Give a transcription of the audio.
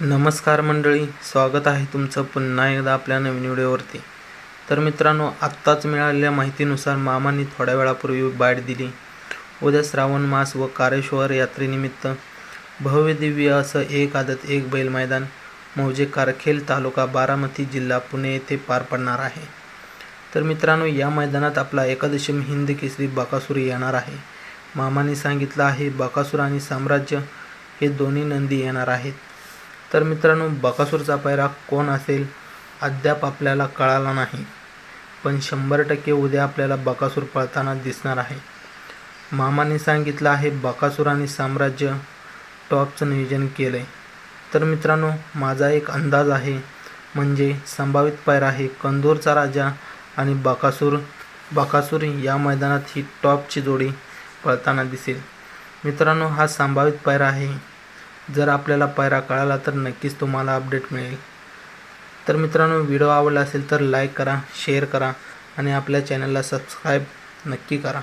नमस्कार मंडळी स्वागत आहे तुमचं पुन्हा एकदा आपल्या नवीन व्हिडिओवरती. तर मित्रांनो आत्ताच मिळालेल्या माहितीनुसार मामांनी थोड्या वेळापूर्वी बाईट दिली. उद्या श्रावण मास व कारेश्वर यात्रेनिमित्त भव्यदिव्य असं एक आदत एक बैल मैदान मौजे कारखेल तालुका बारामती जिल्हा पुणे येथे पार पडणार आहे. तर मित्रांनो या मैदानात आपला एकादशीम हिंद केसरी बकासूर येणार आहे. मामाने सांगितलं आहे बकासूर आणि साम्राज्य हे दोन्ही नंदी येणार आहेत. तर मित्रांनो बकासूरचा पायरा कोण असेल अद्याप आपल्याला कळाला नाही. पण शंभर टक्के उद्या आपल्याला बकासूर पळताना दिसणार आहे. मामाने सांगितलं आहे बकासूर आणि साम्राज्य टॉपचं नियोजन केलं आहे तर मित्रांनो माझा एक अंदाज आहे म्हणजे संभावित पायरा आहे कंदूरचा राजा आणि बकासूर बकासूर या मैदानात ही टॉपची जोडी पळताना दिसेल. मित्रांनो हा संभावित पायरा आहे जर आपल्याला पायरा कळाला तर नक्कीच तुम्हाला अपडेट मिळेल. तर मित्रांनो व्हिडिओ आवडला असेल तर लाईक करा शेअर करा आणि आपल्या चॅनलला सबस्क्राईब नक्की करा.